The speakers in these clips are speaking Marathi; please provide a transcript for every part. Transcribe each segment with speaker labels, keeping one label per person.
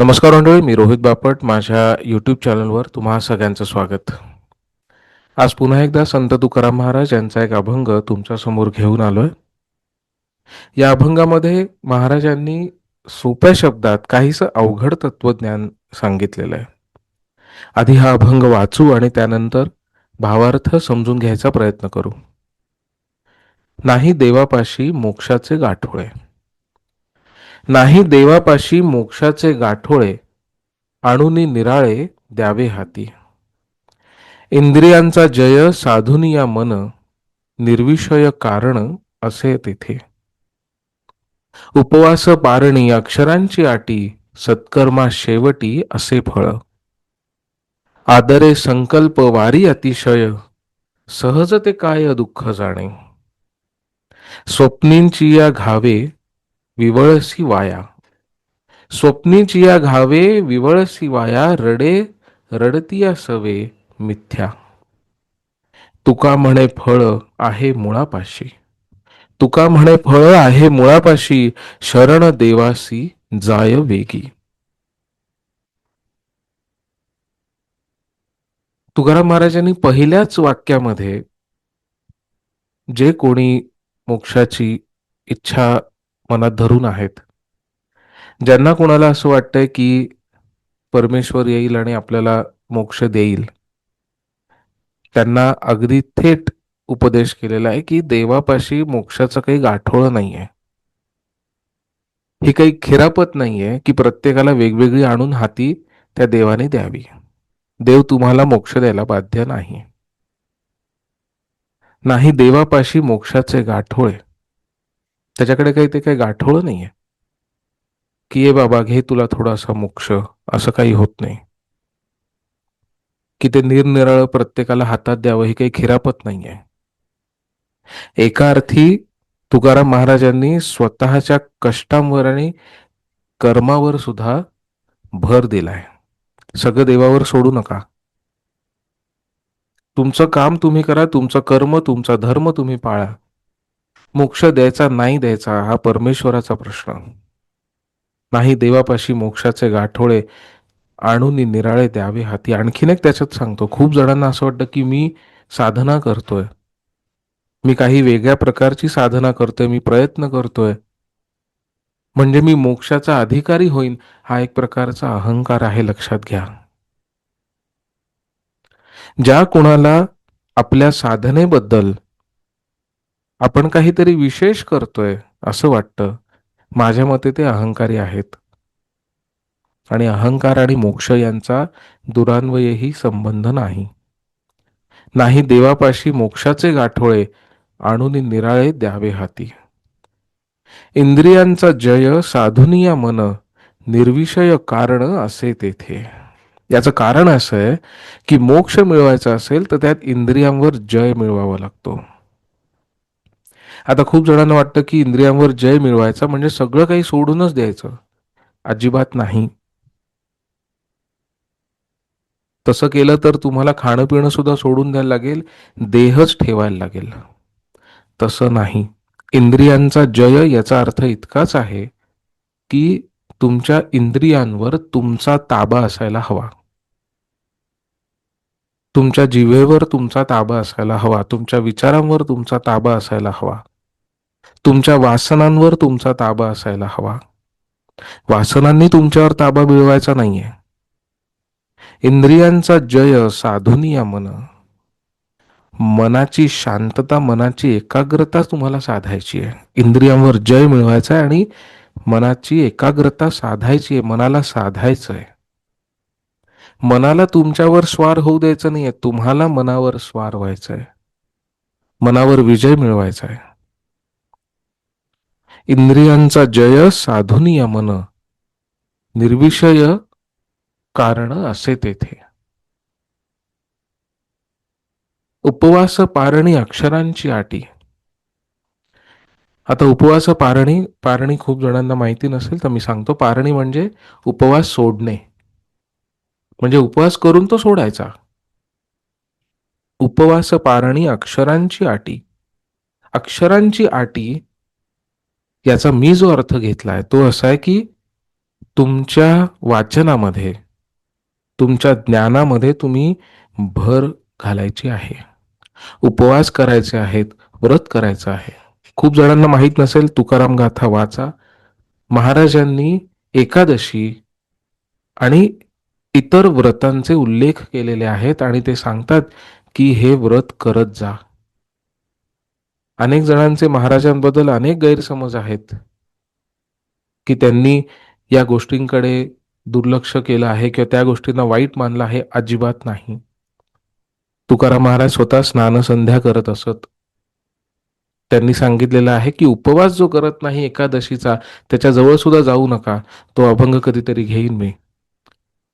Speaker 1: नमस्कार मंडळी मी रोहित बापट. माझ्या यूट्यूब चॅनलवर तुम्हा सगळ्यांचं स्वागत. आज पुन्हा एकदा संत तुकाराम महाराज यांचा एक अभंग तुमच्यासमोर घेऊन आलोय. या अभंगामध्ये महाराजांनी सोप्या शब्दात काहीसं अवघड तत्वज्ञान सांगितलेलं आहे. आधी हा अभंग वाचू आणि त्यानंतर भावार्थ समजून घ्यायचा प्रयत्न करू. नाही देवापाशी मोक्षाचे गाठोळे. नाही देवापाशी मोक्षाचे गाठोळे आणुनी निराळे द्यावे हाती. इंद्रियांचा जय साधुनी या मन निर्विषय कारण असे तेथे. उपवास पारणी अक्षरांची आटी सत्कर्मा शेवटी असे फळ. आदरे संकल्प वारी अतिशय सहज ते काय दुःख जाणे. स्वप्नींची या घावे विवळसी वाया. स्वप्नीची या घावे विवळसी वाया रडे रडती सवे मिथ्या. तुका म्हणे फळ आहे मुळापाशी. तुका म्हणे फळ आहे मुळापाशी शरण देवासी जाय वेगी. तुकाराम महाराजांनी पहिल्याच वाक्यामध्ये जे कोणी मोक्षाची इच्छा मनात धरून आहेत. ज्यांना कोणाला असं वाटतंय की परमेश्वर येईल आणि आपल्याला मोक्ष देईल त्यांना अगदी थेट उपदेश केलेला आहे की देवापाशी मोक्षाचं काही गाठोळ नाहीये. ही काही खिरापत नाहीये की प्रत्येकाला वेगवेगळी आणून हाती त्या देवाने द्यावी. देव तुम्हाला मोक्ष द्यायला बाध्य नाही. नाही देवापाशी मोक्षाचे गाठोळे. त्याच्याकडे काही ते काही गाठोळ नाहीये. की ये बाबा घे तुला थोडासा मोक्ष. असं काही होत नाही. की ते निरनिराळ प्रत्येकाला हातात द्यावं ही काही खिरापत नाहीये. एका अर्थी तुकाराम महाराजांनी स्वतःच्या कष्टांवर आणि कर्मावर सुद्धा भर दिलाय. सगळं देवावर सोडू नका. तुमचं काम तुम्ही करा तुमचं कर्म तुमचा धर्म तुम्ही पाळा. मोक्ष द्यायचा नाही द्यायचा हा परमेश्वराचा प्रश्न. नाही देवापाशी मोक्षाचे गाठोळे आणून निराळे द्यावे हाती. आणखीन एक त्याच्यात सांगतो. खूप जणांना असं वाटतं की मी साधना करतोय. मी काही वेगळ्या प्रकारची साधना करतोय मी प्रयत्न करतोय. म्हणजे मी मोक्षाचा अधिकारी होईन हा एक प्रकारचा अहंकार आहे लक्षात घ्या. ज्या कोणाला आपल्या साधनेबद्दल आपण काहीतरी विशेष करतोय असं वाटतं. माझ्या मते ते अहंकारी आहेत. आणि अहंकार आणि मोक्ष यांचा दुरान्वयही संबंध नाही. नाही देवापाशी मोक्षाचे गाठोळे आणून निराळे द्यावे हाती. इंद्रियांचा जय साधुनिया मन निर्विषय कारण असे तेथे. याचं कारण असं आहे की मोक्ष मिळवायचा असेल तर त्यात इंद्रियांवर जय मिळवावा लागतो. आता खूप जणांना वाटतं की इंद्रियांवर जय मिळवायचा म्हणजे सगळं काही सोडूनच द्यायचं. अजिबात नाही. तसं केलं तर तुम्हाला खाणं पिणं सुद्धा सोडून द्यायला लागेल देहच ठेवायला लागेल. तसं नाही. इंद्रियांचा जय याचा अर्थ इतकाच आहे की तुमच्या इंद्रियांवर तुमचा ताबा असायला हवा. तुमच्या जिवेवर तुमचा ताबा असायला हवा. तुमच्या विचारांवर तुमचा ताबा असायला हवा. तुमच्या वासनांवर तुमचा ताबा असायला हवा. वासनांनी तुमच्यावर ताबा मिळवायचा नाहीये. इंद्रियांचा जय साधुनी या मन. मनाची शांतता मनाची एकाग्रता तुम्हाला साधायची आहे. इंद्रियांवर जय मिळवायचा आहे आणि मनाची एकाग्रता साधायची आहे मनाला साधायचं आहे. मनाला तुमच्यावर स्वार होऊ द्यायचं नाहीये तुम्हाला मनावर स्वार व्हायचं आहे. मनावर विजय मिळवायचा आहे. इंद्रियांचा जय साधुनी मन निर्विषय कारण असे तेथे. उपवास पारणी अक्षरांची आटी. आता उपवास पारणी पारणी खूप जणांना माहिती नसेल तर मी सांगतो. पारणी म्हणजे उपवास सोडणे. म्हणजे उपवास करून तो सोडायचा. उपवास पारणी अक्षरांची आटी. अक्षरांची आटी याचा मी जो अर्थ घेतला आहे तो असा आहे की तुमच्या वाचनामध्ये तुमच्या ज्ञानामध्ये तुम्ही भर घालायची आहे. उपवास करायचे आहेत व्रत करायचं आहे. खूप जणांना माहीत नसेल तुकाराम गाथा वाचा. महाराजांनी एकादशी आणि इतर व्रतांचे उल्लेख केलेले आहेत आणि ते सांगतात की हे व्रत करत जा. अनेक जणांचे महाराजांबद्दल अनेक गैरसमज आहेत की त्यांनी या गोष्टींकडे दुर्लक्ष केलं आहे किंवा त्या गोष्टींना वाईट मानलं आहे अजिबात नाही. तुकाराम महाराज स्वतः स्नानसंध्या करत असत. त्यांनी सांगितलेलं आहे की उपवास जो करत नाही एकादशीचा त्याच्याजवळ सुद्धा जाऊ नका. तो अभंग कधीतरी घेईन मी.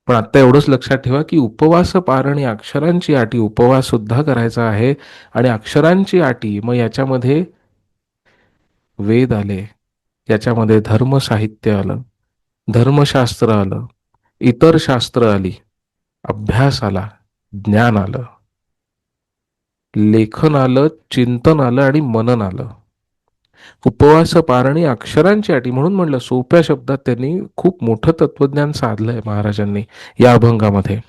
Speaker 1: पण आता एवढंच लक्षात ठेवा की उपवास पारणी अक्षरांची आटी उपवास सुद्धा करायचा आहे. आणि अक्षरांची आटी मग याच्यामध्ये वेद आले. याच्यामध्ये धर्म साहित्य आलं. धर्मशास्त्र आलं. इतर शास्त्र आली. अभ्यास आला. ज्ञान आलं. लेखन आलं चिंतन आलं आणि मनन आलं. उपवास पारणी अक्षरांची अटी म्हणून म्हणलं. सोप्या शब्दात त्यांनी खूप मोठं तत्वज्ञान साधलंय महाराजांनी या अभंगामध्ये.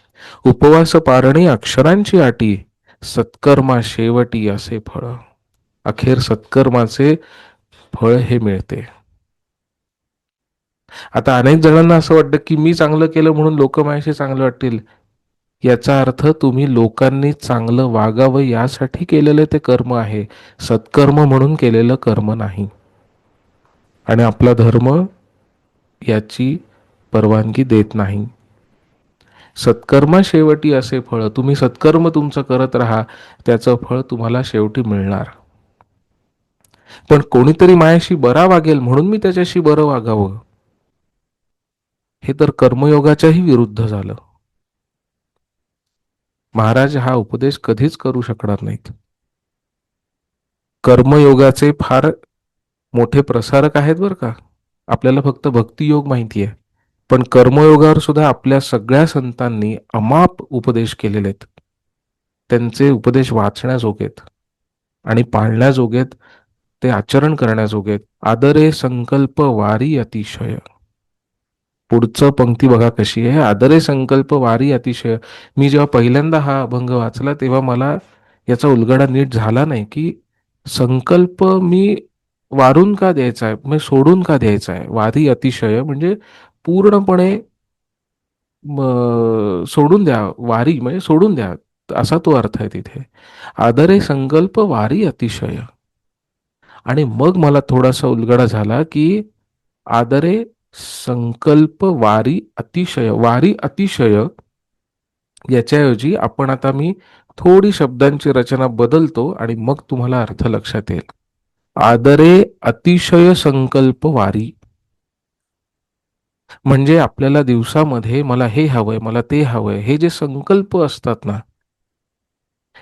Speaker 1: उपवास पारणी अक्षरांची अटी सत्कर्मा शेवटी असे फळ. अखेर सत्कर्माचे फळ हे मिळते. आता अनेक जणांना असं वाटतं की मी चांगलं केलं म्हणून लोक माझ्याशी चांगलं वाटतील. याचा अर्थ तुम्ही लोकांनी चांगलं वागावं यासाठी केलेलं ते कर्म आहे. सत्कर्म म्हणून केलेलं कर्म नाही. आणि आपला धर्म याची परवानगी देत नाही. सत्कर्मा शेवटी असे फळ तुम्ही सत्कर्म तुमचं करत राहा त्याचं फळ तुम्हाला शेवटी मिळणार. पण कोणीतरी मायाशी बरा वागेल म्हणून मी त्याच्याशी बरं वागावं? हे तर कर्मयोगाच्याही विरुद्ध झालं. महाराज हा उपदेश कधीच करू शकणार नाहीत. कर्मयोगाचे फार मोठे प्रसारक आहेत बरं का. आपल्याला फक्त भक्तियोग माहिती आहे. पण कर्मयोगावर सुद्धा आपल्या सगळ्या संतांनी अमाप उपदेश केलेले आहेत. त्यांचे उपदेश वाचण्याजोगेत आणि पाळण्याजोगेत ते आचरण करण्याजोगेत आदरे संकल्प वारी अतिशय. पुढचं पंक्ती बघा कशी आहे. आदरे संकल्प वारी अतिशय. मी जेव्हा पहिल्यांदा हा अभंग वाचला तेव्हा मला याचा उलगडा नीट झाला नाही की संकल्प मी वारून का द्यायचा आहे? म्हणजे सोडून का द्यायचा आहे? वारी अतिशय म्हणजे पूर्णपणे सोडून द्या. वारी म्हणजे सोडून द्या. असा तो अर्थ आहे तिथे. आदरे संकल्प वारी अतिशय. आणि मग मला थोडासा उलगडा झाला की आदरे संकल्प वारी अतिशय वारी अतिशय याच्याऐवजी आपण आता मी थोडी शब्दांची रचना बदलतो आणि मग तुम्हाला अर्थ लक्षात येईल. आदरे अतिशय संकल्प वारी. म्हणजे आपल्याला दिवसामध्ये मला हे हवंय मला ते हवंय हे जे संकल्प असतात ना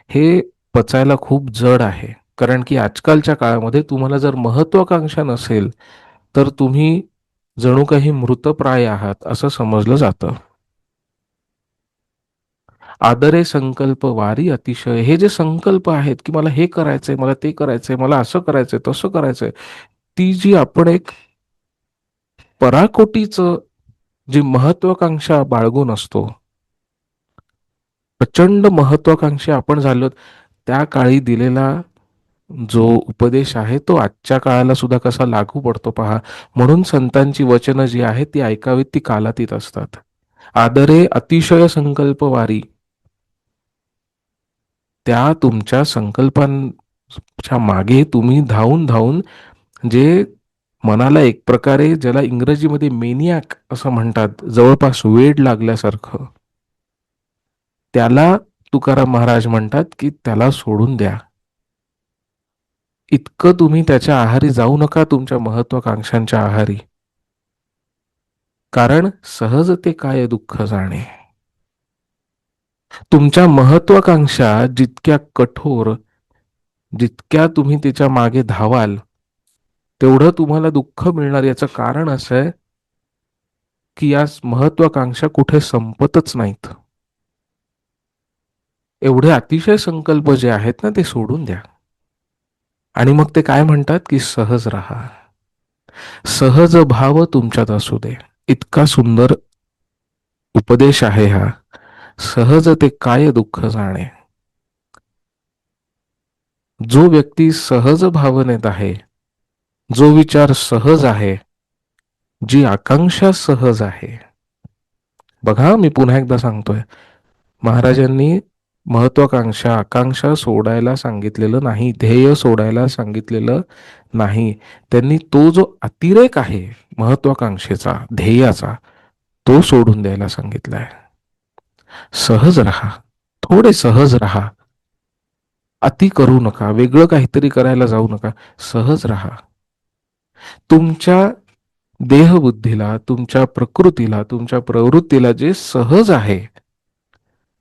Speaker 1: हे पचायला खूप जड आहे. कारण की आजकालच्या काळामध्ये तुम्हाला जर महत्वाकांक्षा नसेल तर तुम्ही जणू काही मृतप्राय आहात असं समजलं जातं. आदरे संकल्प वारी अतिशय. हे जे संकल्प आहेत की मला हे करायचंय मला ते करायचंय मला असं करायचंय तसं करायचंय ती जी आपण एक पराकोटीच जी महत्वाकांक्षा बाळगून असतो प्रचंड महत्वाकांक्षी आपण झालो त्या काळी दिलेला जो उपदेश आहे तो आजच्या काळाला सुद्धा कसा लागू पडतो पहा. म्हणून संतांची वचनं जी आहेत ती ऐकावीत ती कालातीत असतात. आदरे अतिशय संकल्प वारी त्या तुमच्या संकल्पांच्या मागे तुम्ही धावून धावून जे मनाला एक प्रकारे ज्याला इंग्रजीमध्ये मेनियाक असं म्हणतात जवळपास वेड लागल्यासारखं त्याला तुकाराम महाराज म्हणतात की त्याला सोडून द्या. इतकं तुम्ही त्याच्या आहारी जाऊ नका तुमच्या महत्वाकांक्षांच्या आहारी. कारण सहज ते काय दुःख जाणे. तुमच्या महत्वाकांक्षा जितक्या कठोर जितक्या तुम्ही त्याच्यामागे धावाल तेवढं तुम्हाला दुःख मिळणार. याचं कारण असं आहे की या महत्वाकांक्षा कुठे संपतच नाहीत. एवढे अतिशय संकल्प जे आहेत ना ते सोडून द्या. आणि मग ते काय म्हणतात की सहज राहा. सहज भाव तुमच्यात असू दे. इतका सुंदर उपदेश आहे हा. सहज ते काय दुःख जाणे. जो व्यक्ती सहज भावनेत आहे जो विचार सहज आहे जी आकांक्षा सहज आहे. बघा मी पुन्हा एकदा सांगतोय. महाराजांनी महत्वाकांक्षा आकांक्षा सोडायला सांगितलेलं नाही ध्येय सोडायला सांगितलेलं नाही. त्यांनी तो जो अतिरेक आहे महत्वाकांक्षेचा ध्येयाचा तो सोडून द्यायला सांगितलाय. सहज राहा थोडे सहज राहा. अति करू नका वेगळं काहीतरी करायला जाऊ नका सहज राहा. तुमच्या देहबुद्धीला तुमच्या प्रकृतीला तुमच्या प्रवृत्तीला जे सहज आहे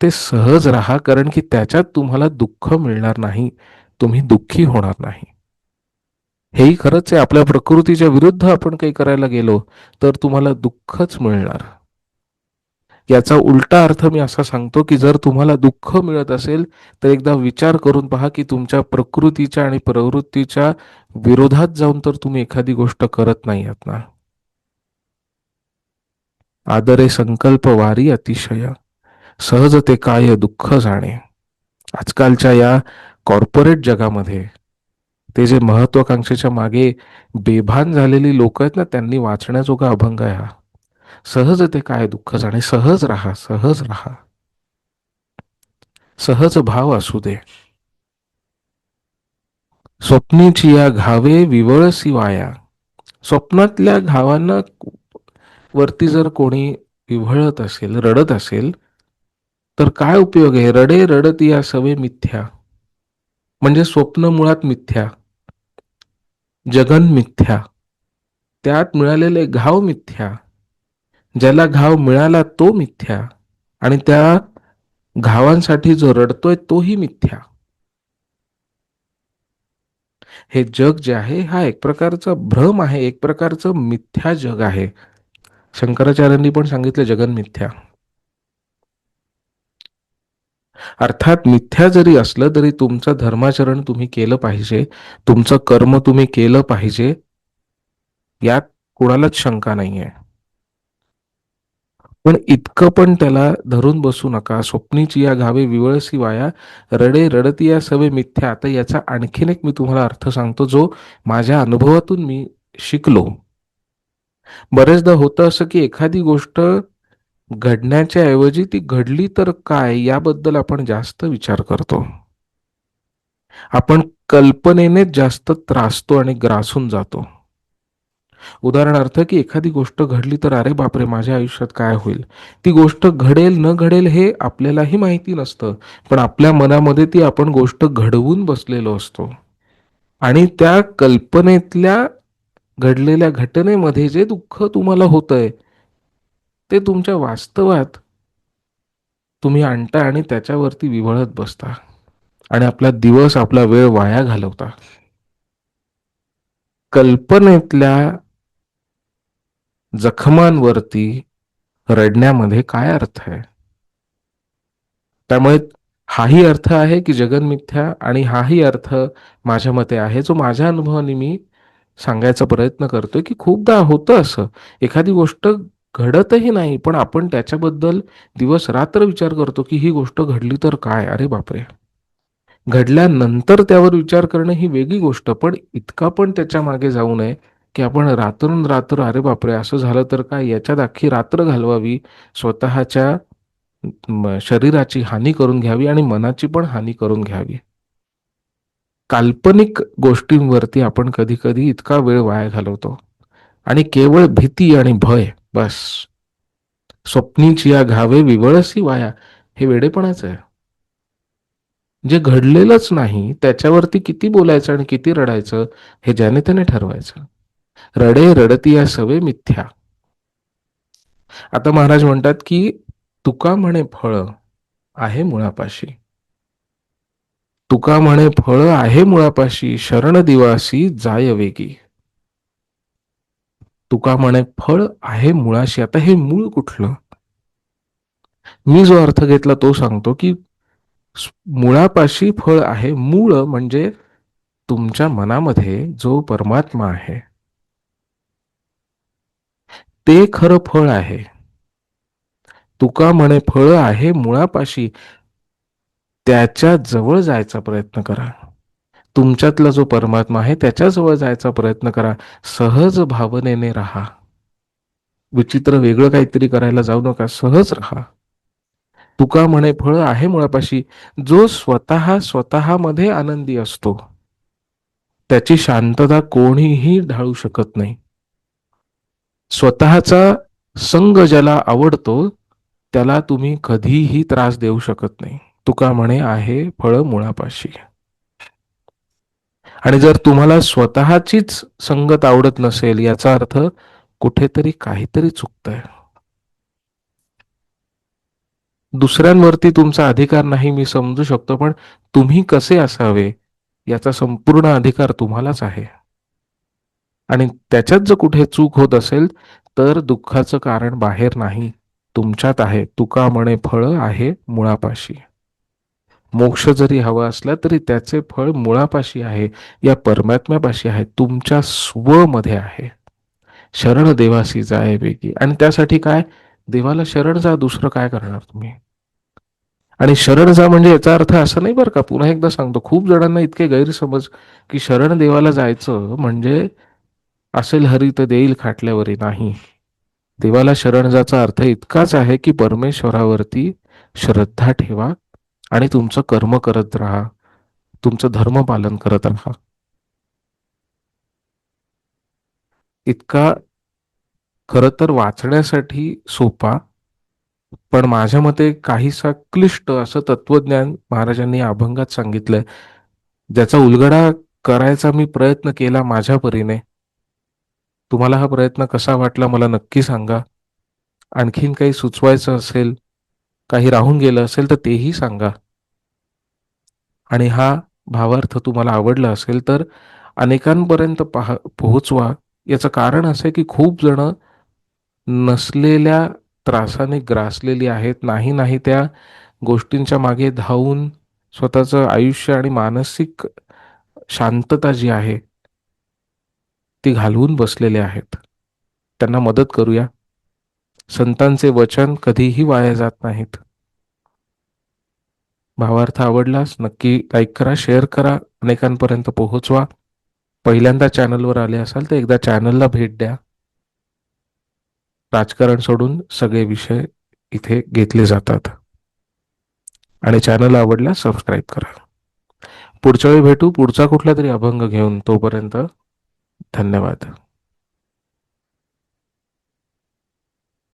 Speaker 1: ते सहज राहा कारण की त्याच्यात तुम्हाला दुःख मिळणार नाही. तुम्ही दुःखी होणार नाही. हेही खरंच आहे. आपल्या प्रकृतीच्या विरुद्ध आपण काही करायला गेलो तर तुम्हाला दुःखच मिळणार. याचा उलटा अर्थ मी असा सांगतो की जर तुम्हाला दुःख मिळत असेल तर एकदा विचार करून पहा की तुमच्या प्रकृतीच्या आणि प्रवृत्तीच्या विरोधात जाऊन तर तुम्ही एखादी गोष्ट करत नाही आहात ना? आदरे संकल्प वारी अतिशय. सहज ते काय दुःख जाणे. आजकालच्या या कॉर्पोरेट जगामध्ये ते जे महत्वाकांक्षेच्या मागे बेभान झालेली लोक आहेत ना त्यांनी वाचण्याजोगा अभंग आहे हा. सहज ते काय दुःख जाणे सहज राहा सहज राहा. सहज भाव असू दे. स्वप्नीची या घावे विवळसी वाया स्वप्नातल्या घावांना वरती जर कोणी विव्हळत असेल रडत असेल तर काय उपयोग आहे? रडे रडत या सवे मिथ्या. म्हणजे स्वप्न मुळात मिथ्या. जगन मिथ्या. त्यात मिळालेले घाव मिथ्या. ज्याला घाव मिळाला तो मिथ्या. आणि त्या घावांसाठी जो रडतोय तोही मिथ्या. हे जग जे आहे हा एक प्रकारचा भ्रम आहे एक प्रकारचं मिथ्या जग आहे. शंकराचार्यांनी पण सांगितलं जगन मिथ्या. अर्थात मिथ्या जरी असलं तरी तुमचं धर्माचरण तुम्ही केलं पाहिजे तुमचं कर्म तुम्ही केलं पाहिजे यात कुणालाच शंका नाहीये. पण इतकं पण त्याला धरून बसू नका. स्वप्नीची या घावे विवळसी वाया रडे रडती या सवे मिथ्या. आता याचा आणखीन एक मी तुम्हाला अर्थ सांगतो जो माझ्या अनुभवातून मी शिकलो. बरेचदा होतं असं की एखादी गोष्ट घडण्याच्या ऐवजी ती घडली तर काय याबद्दल आपण जास्त विचार करतो. आपण कल्पनेनेच जास्त त्रासतो आणि ग्रासून जातो. उदाहरणार्थ की एखादी गोष्ट घडली तर अरे बापरे माझ्या आयुष्यात काय होईल? ती गोष्ट घडेल न घडेल हे आपल्यालाही माहिती नसतं पण आपल्या मनामध्ये ती आपण गोष्ट घडवून बसलेलो असतो. आणि त्या कल्पनेतल्या घडलेल्या घटनेमध्ये जे दुःख तुम्हाला होतंय ते तुमच्या वास्तवात तुम्ही आणता आणि त्याच्यावरती विवळत बसता. आणि आपला दिवस आपला वेळ वाया घालवता. कल्पनेतल्या जखमांवरती रडण्यामध्ये काय अर्थ आहे? त्यामुळे हाही अर्थ आहे की जगन मिथ्या आणि हाही अर्थ माझ्या मते आहे. जो माझ्या अनुभवाने मी सांगायचा प्रयत्न करतोय की खूपदा होतं असं. एखादी गोष्ट घडतही नाही पण आपण त्याच्याबद्दल दिवस रात्र विचार करतो की ही गोष्ट घडली तर काय? अरे बापरे. घडल्यानंतर त्यावर विचार करणं ही वेगळी गोष्ट पण इतका पण त्याच्यामागे जाऊ नये की आपण रात्रून रात्र अरे बापरे असं झालं तर काय? याच्यात अख्खी रात्र घालवावी स्वतःच्या शरीराची हानी करून घ्यावी आणि मनाची पण हानी करून घ्यावी. काल्पनिक गोष्टींवरती आपण कधी कधी इतका वेळ वाया घालवतो. आणि केवळ भीती आणि भय बस. स्वप्नीची या घावे विवळसी वाया. हे वेडेपणाच आहे. जे घडलेलंच नाही त्याच्यावरती किती बोलायचं आणि किती रडायचं हे ज्याने त्याने ठरवायचं. रडे रडती या सवे मिथ्या. आता महाराज म्हणतात की तुका म्हणे फळ आहे मुळापाशी. तुका म्हणे फळ आहे मुळापाशी शरण दिवासी जाय वेगी. तुका म्हणे फळ आहे मुळाशी. आता हे मूळ कुठलं? मी जो अर्थ घेतला तो सांगतो की मुळापाशी फळ आहे. मूळ म्हणजे तुमच्या मनामध्ये जो परमात्मा आहे ते खरं फळ आहे. तुका म्हणे फळ आहे मुळापाशी त्याच्याजवळ जायचा प्रयत्न करा. तुमच्यातला जो परमात्मा आहे त्याच्याजवळ जायचा प्रयत्न करा. सहज भावनेने राहा. विचित्र वेगळं काहीतरी करायला जाऊ नका. सहज राहा. तुका म्हणे फळ आहे मुळापाशी. जो स्वतः स्वतःमध्ये आनंदी असतो त्याची शांतता कोणीही ढाळू शकत नाही. स्वतःचा संग ज्याला आवडतो त्याला तुम्ही कधीही त्रास देऊ शकत नाही. तुका म्हणे आहे फळ मुळापाशी. आणि जर तुम्हाला स्वतःचीच संगत आवडत नसेल याचा अर्थ कुठेतरी काहीतरी चुकतंय. दुसऱ्यांवरती तुमचा अधिकार नाही मी समजू शकतो पण तुम्ही कसे असावे याचा संपूर्ण अधिकार तुम्हालाच आहे. आणि त्याच्यात जर कुठे चूक होत असेल तर दुःखाचं कारण बाहेर नाही. तुमच्यात आहे. तुका म्हणे फळ आहे मुळापाशी. मोक्ष जरी हवा असला तरी त्याचे फळ मुळापाशी आहे या परमात्म्यापाशी आहे तुमच्या स्वमध्ये आहे. शरण देवासी जाय वेगी आणि त्यासाठी काय? देवाला शरण जा दुसरं काय करणार तुम्ही? आणि शरण जा म्हणजे याचा अर्थ असं नाही बरं का पुन्हा एकदा सांगतो. खूप जणांना इतके गैरसमज की शरण देवाला जायचं म्हणजे असेल हरी तर देईल खाटल्यावरी नाही. देवाला शरण जाचा अर्थ इतकाच आहे की परमेश्वरावरती श्रद्धा ठेवा आणि तुमचं कर्म करत राहा. तुमचं धर्म पालन करत राहा. इतका खर तर वाचण्यासाठी सोपा पण माझ्या मते काहीसा क्लिष्ट असं तत्वज्ञान महाराजांनी अभंगात सांगितलंय. ज्याचा उलगडा करायचा मी प्रयत्न केला माझ्या परीने. तुम्हाला हा प्रयत्न कसा वाटला मला नक्की सांगा. आणखीन काही सुचवायचं असेल काही राहून गेलं असेल तर तेही सांगा. आणि हा भावार्थ तुम्हाला आवडला असेल तर अनेकांपर्यंत पाह पोहोचवा. याचं कारण असं आहे की खूप जण नसलेल्या त्रासाने ग्रासलेली आहेत. नाही नाही त्या गोष्टींच्या मागे धावून स्वतःचं आयुष्य आणि मानसिक शांतता जी आहे ती घालवून बसलेले आहेत. त्यांना मदत करूया. संतांचे वचन कधीही वाया जात नाहीत. भावार्थ आवडलास नक्की लाईक करा शेअर करा अनेकांपर्यंत पोहोचवा. पहिल्यांदा चॅनलवर आले असाल तर एकदा चॅनलला भेट द्या. राजकारण सोडून सगळे विषय इथे घेतले जातात. आणि चॅनल आवडल्यास सबस्क्राईब करा. पुढच्या वेळी भेटू. पुढचा कुठला तरी अभंग घेऊन तोपर्यंत धन्यवाद.